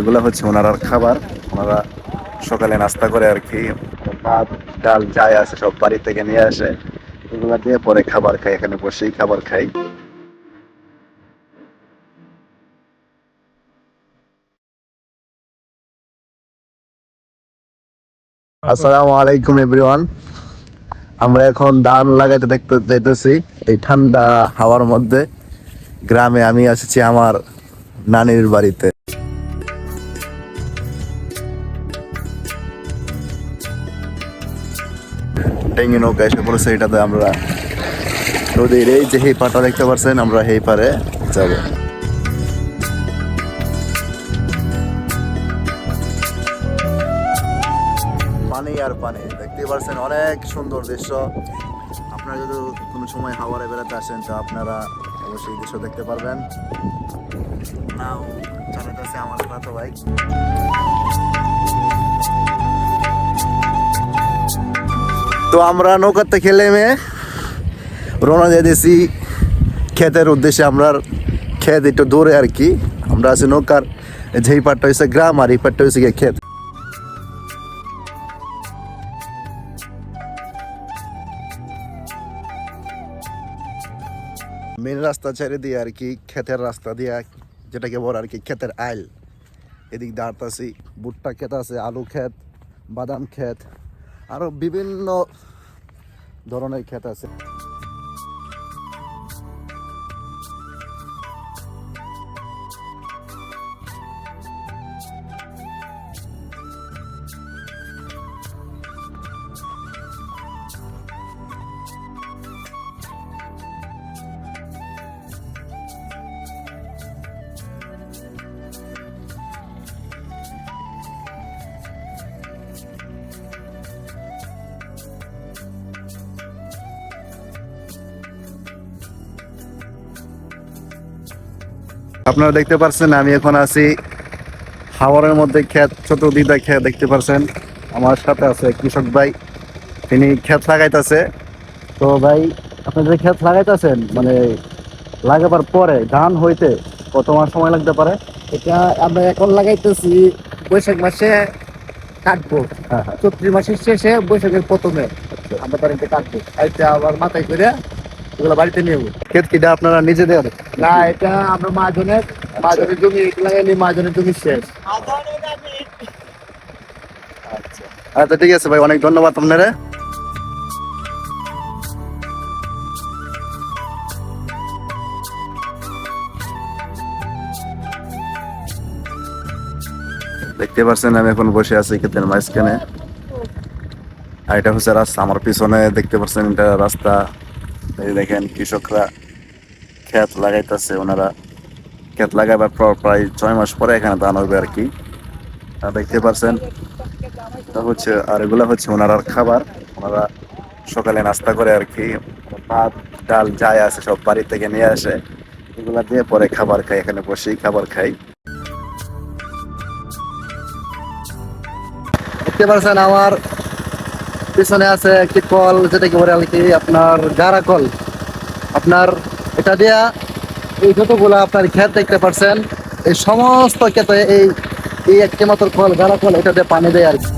এগুলো হচ্ছে ওনার খাবার। ওনারা সকালে নাস্তা করে আর কি, ভাত, ডাল যাই আছে সব বাড়ি থেকে নিয়ে আসে। এগুলা দিয়ে পরে খাবার খাই, এখানে বসেই খাবার খাই। আসসালামু আলাইকুম এভরিওয়ান আমরা এখন ধান লাগাইতে দেখতে যাইতেছি, এই ঠান্ডা হাওয়ার মধ্যে। গ্রামে আমি এসেছি আমার নানির বাড়িতে। টেঙ্গি নৌকা এসে পড়েছে, এটাতে আমরা নদীর এই যে এই পাটা দেখতে পাচ্ছেন, আমরা এই পারে যাব। পানি আর পানি, দেখতে পাচ্ছেন অনেক সুন্দর দৃশ্য। আপনারা যদি কোনো সময় হাওয়ারে বেড়াতে আসেন, তো আপনারা অবশ্যই দৃশ্য দেখতে পারবেন। নাও আমার তো বাইক তো আমরা নৌকাতে খেলে মে রওনা দিয়ে দিয়েছি। ক্ষেতের উদ্দেশ্যে আমরা ক্ষেত একটু দূরে আর কি। আমরা আছি নৌকার যেই পাটটা হয়েছে গ্রাম আর এই পাটটা হয়েছে গিয়ে ক্ষেত মেন রাস্তা ছেড়ে দিয়ে আর কি ক্ষেতের রাস্তা দিয়ে যেটাকে বলে আর কি ক্ষেতের আইল। এদিক দাঁড়াতাছি ভুট্টা ক্ষেত আছে, আলু ক্ষেত বাদাম ক্ষেত আরও বিভিন্ন ধরনের ক্ষেত আছে। আপনারা দেখতে পাচ্ছেন আমি এখন আছি হাওয়ারের মধ্যে ক্ষেত চতুর্দিকটা ক্ষেত দেখতে পাচ্ছেন আমার সাথে আছে কৃষক ভাই তিনি ক্ষেত লাগাইতেছে। তো ভাই আপনি যে ক্ষেত লাগাইতেছেন মানে লাগাবার পরে ধান হইতে কত মাস সময় লাগতে পারে? এটা আমরা এখন লাগাইতেছি বৈশাখ মাসে কাটবো। হ্যাঁ হ্যাঁ। চৈত্র মাসের শেষে বৈশাখের প্রথমে আমরা বাড়িতে কাটবো। এটা আবার মাথায় করে এগুলো বাড়িতে নেব ক্ষেত কিটা আপনারা নিজেদের না এটা আমরা মাঝনের মাঝনের জমি লাগাইনি মাঝনের জমি শেষ। আচ্ছা ঠিক আছে ভাই অনেক ধন্যবাদ আপনারা। দেখতে পাচ্ছেন আমি এখন বসে আছি ক্ষেতের মাঝখানে। আর এটা হচ্ছে রাস্তা আমার পিছনে দেখতে পাচ্ছেন এটা রাস্তা। এই দেখেন কৃষকরা ক্ষেত লাগাইতেছে, ওনারা ক্ষেত লাগাবার পর প্রায় ছয় মাস পরে এখানে ধান হবে আর কি। দেখতে পাচ্ছেন হচ্ছে, আর এগুলো হচ্ছে ওনার খাবার। ওনারা সকালে নাস্তা করে আর কি, ভাত, ডাল যাই আছে সব বাড়ি থেকে নিয়ে আসে। এগুলা দিয়ে পরে খাবার খাই, এখানে বসেই খাবার খাই। দেখতে পাচ্ছেন আমার পিছনে আছে একটি কল যেটাকে বলে আর কি, আপনার গাড়া কল। আপনার এটা দিয়া এই যতগুলো আপনার ক্ষেত দেখতে পাচ্ছেন এই সমস্ত ক্ষেতে এই এই একটি মাত্র কল, গাড়া কল, এটা দিয়ে পানি দেয় আর কি।